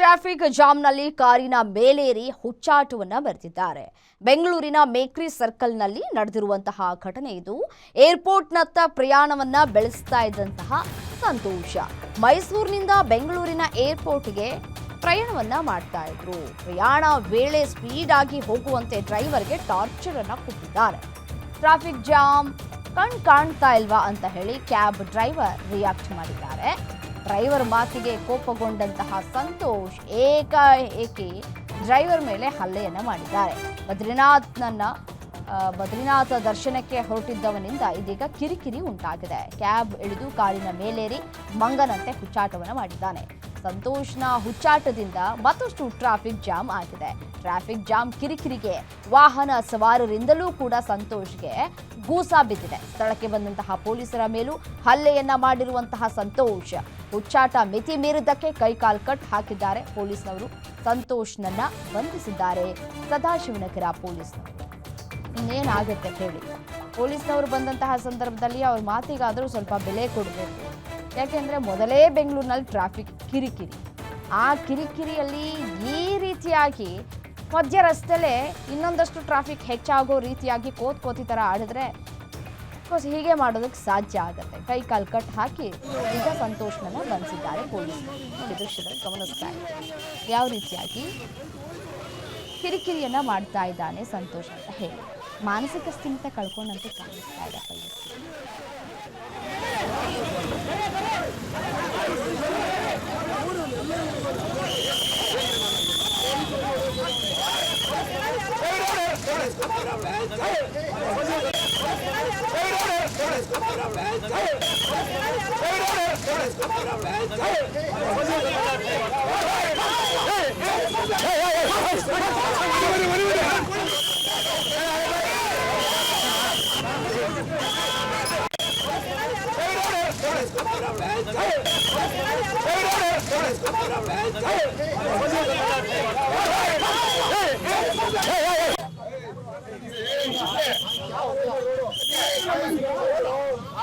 Traffic ಜಾಮ್ನಲ್ಲಿ ಕಾರಿನ ಮೇಲೇರಿ ಹುಚ್ಚಾಟವನ್ನು ಬರೆದಿದ್ದಾರೆ. ಬೆಂಗಳೂರಿನ ಮೇಕ್ರಿ ಸರ್ಕಲ್ನಲ್ಲಿ ನಡೆದಿರುವಂತಹ ಘಟನೆ ಇದು. ಏರ್ಪೋರ್ಟ್ನತ್ತ ಪ್ರಯಾಣವನ್ನ ಬೆಳೆಸ್ತಾ ಇದ್ದಂತಹ ಸಂತೋಷ. ಮೈಸೂರಿನಿಂದ ಬೆಂಗಳೂರಿನ ಏರ್ಪೋರ್ಟ್ಗೆ ಪ್ರಯಾಣವನ್ನ ಮಾಡ್ತಾ ಇದ್ರು. ಪ್ರಯಾಣ ವೇಳೆ ಸ್ಪೀಡ್ ಆಗಿ ಹೋಗುವಂತೆ ಡ್ರೈವರ್ಗೆ ಟಾರ್ಚರ್ ಅನ್ನ ಕೊಟ್ಟಿದ್ದಾರೆ. ಟ್ರಾಫಿಕ್ ಜಾಮ್ ಕಣ್ ಕಾಣ್ತಾ ಇಲ್ವಾ ಅಂತ ಹೇಳಿ ಕ್ಯಾಬ್ ಡ್ರೈವರ್ ರಿಯಾಕ್ಟ್ ಮಾಡಿದ್ದಾರೆ. ಡ್ರೈವರ್ ಮಾತಿಗೆ ಕೋಪಗೊಂಡಂತಹ ಸಂತೋಷ್ ಏಕಾಏಕಿ ಡ್ರೈವರ್ ಮೇಲೆ ಹಲ್ಲೆಯನ್ನು ಮಾಡಿದ್ದಾರೆ. ಬದ್ರಿನಾಥ್ನನ್ನ ಬದ್ರಿನಾಥ ದರ್ಶನಕ್ಕೆ ಹೊರಟಿದ್ದವನಿಂದ ಇದೀಗ ಕಿರಿಕಿರಿ ಉಂಟಾಗಿದೆ. ಕ್ಯಾಬ್ ಇಳಿದು ಕಾರಿನ ಮೇಲೇರಿ ಮಂಗನಂತೆ ಹುಚ್ಚಾಟವನ್ನು ಮಾಡಿದ್ದಾನೆ. ಸಂತೋಷ್ನ ಹುಚ್ಚಾಟದಿಂದ ಮತ್ತಷ್ಟು ಟ್ರಾಫಿಕ್ ಜಾಮ್ ಆಗಿದೆ. ಟ್ರಾಫಿಕ್ ಜಾಮ್ ಕಿರಿಕಿರಿಗೆ, ವಾಹನ ಸವಾರರಿಂದಲೂ ಕೂಡ ಸಂತೋಷ್ಗೆ ಗೂಸ ಬಿದ್ದಿದೆ. ಸ್ಥಳಕ್ಕೆ ಬಂದಂತಹ ಪೊಲೀಸರ ಮೇಲೂ ಹಲ್ಲೆಯನ್ನ ಮಾಡಿರುವಂತಹ ಸಂತೋಷ್ ಹುಚ್ಚಾಟ ಮಿತಿ ಮೀರಿದ್ದಕ್ಕೆ ಕೈಕಾಲ್ ಕಟ್ ಹಾಕಿದ್ದಾರೆ ಪೊಲೀಸ್ನವರು. ಸಂತೋಷ್ನನ್ನ ಬಂಧಿಸಿದ್ದಾರೆ. ಸದಾಶಿವನಗರ ಪೊಲೀಸ್ ಇನ್ನೇನಾಗುತ್ತೆ ಹೇಳಿ ಪೊಲೀಸ್ನವರು ಬಂದಂತಹ ಸಂದರ್ಭದಲ್ಲಿ ಅವ್ರ ಮಾತಿಗಾದರೂ ಸ್ವಲ್ಪ ಬೆಲೆ ಕೊಡಬೇಕು. ಯಾಕೆಂದರೆ ಮೊದಲೇ ಬೆಂಗಳೂರಿನಲ್ಲಿ ಟ್ರಾಫಿಕ್ ಕಿರಿಕಿರಿ. ಆ ಕಿರಿಕಿರಿಯಲ್ಲಿ ಈ ರೀತಿಯಾಗಿ ಮಧ್ಯ ರಸ್ತೆಲೇ ಇನ್ನೊಂದಷ್ಟು ಟ್ರಾಫಿಕ್ ಹೆಚ್ಚಾಗೋ ರೀತಿಯಾಗಿ ಕೋತ್ ಕೋತಿ ಥರ ಆಡಿದ್ರೆ ಅಫ್ಕೋರ್ಸ್ ಹೀಗೆ ಮಾಡೋದಕ್ಕೆ ಸಾಧ್ಯ ಆಗುತ್ತೆ ಕೈ ಕಾಲು ಕಟ್ ಹಾಕಿ ಈಗ ಸಂತೋಷನ ಬಂದಿದ್ದಾರೆ ಪೊಲೀಸರು ದೃಶ್ಯದಲ್ಲಿ ಗಮನಿಸ್ತಾ ಇದ್ದಾರೆ ಯಾವ ರೀತಿಯಾಗಿ ಕಿರಿಕಿರಿಯನ್ನು ಮಾಡ್ತಾ ಇದ್ದಾನೆ ಸಂತೋಷ ಅಂತ ಹೇಳಿ ಮಾನಸಿಕ ಸ್ಥಿಮಿತ ಕಳ್ಕೊಂಡಂತೆ ಕಾಣಿಸ್ತಾ ಇದೆ Hey! Hey!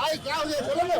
ભાઈ ક્યાં છે? બોલો ને.